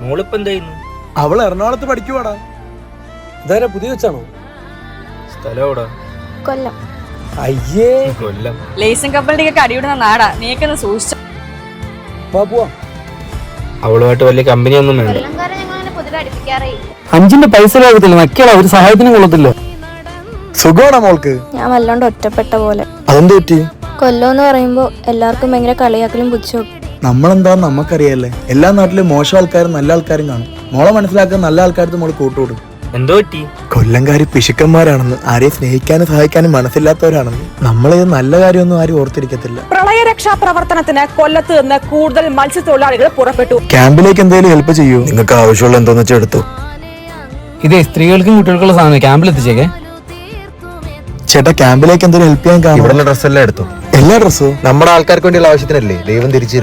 മോളിപ്പോ ചെയ്യുന്നു? അവൾ എറണാകുളത്ത് പഠിക്കുവാടാ. ഇതാരാ പുതിയ വെച്ചാണോ സ്ഥലം എവിടാ? കൊല്ലം. അയ്യേ. കൊല്ലം. ലേസും കപ്പലിന്റെ അടിയിടുന്ന നാടാ. നീക്കൊന്ന് സൂക്ഷിച്ച പോവാ. അവളുമായിട്ട് വലിയ കമ്പനി ഒന്നും വേണ്ട. അഞ്ചിന്റെ പൈസ ലോകത്തില്ല. നക്കിയടാ ഒരു സഹായത്തിനും കൊള്ളത്തില്ല. സുഖമാണോ മോൾക്ക്? ഞാൻ വല്ലാണ്ട് ഒറ്റപ്പെട്ട പോലെ. അതെന്ത് പറ്റി? കൊല്ലം എന്ന് പറയുമ്പോ എല്ലാവർക്കും ഭയങ്കര കളിയാക്കലും പുച്ഛവും. നമ്മളെന്താന്ന് നമുക്കറിയാല്ലേ? എല്ലാ നാട്ടിലും മോശം ആൾക്കാരും നല്ല ആൾക്കാരും കാണും. മോളെ മനസ്സിലാക്കാൻ നല്ല ആൾക്കാർക്ക് മോൾ കൂട്ടുകൂടും. എന്തോ പറ്റി? കൊല്ലംകാര് പിശുക്കന്മാരാണെന്ന് ആരെയും സ്നേഹിക്കാനും സഹായിക്കാനും മനസ്സില്ലാത്തവരാണെന്ന് നമ്മളെ നല്ല കാര്യമൊന്നും ആരും ഓർത്തിരിക്കത്തില്ല. പ്രളയരക്ഷാ പ്രവർത്തനത്തിന് കൊല്ലത്ത് നിന്ന് കൂടുതൽ മത്സ്യത്തൊഴിലാളികൾ പുറപ്പെട്ടു. ക്യാമ്പിലേക്ക് എന്തെങ്കിലും ഹെൽപ്പ് ചെയ്യൂ. നിങ്ങൾക്ക് ആവശ്യമുള്ള എന്തോന്ന് വെച്ചാൽ എടുത്തു. ഇതേ സ്ത്രീകൾക്കും കുട്ടികൾക്കുള്ള സാധനം ക്യാമ്പിൽ എത്തിച്ചേക്കേ ചേട്ടാ ക്യാമ്പിലേക്ക് എന്തെങ്കിലും ഹെൽപ്പ് ചെയ്യാൻ കാണും ഡ്രസ്സെല്ലാം എടുത്തു. എല്ലാ ഡ്രസ്സും നമ്മുടെ ആൾക്കാർക്ക് വേണ്ടിയുള്ള ആവശ്യത്തിനല്ലേ? ദൈവം തിരിച്ചു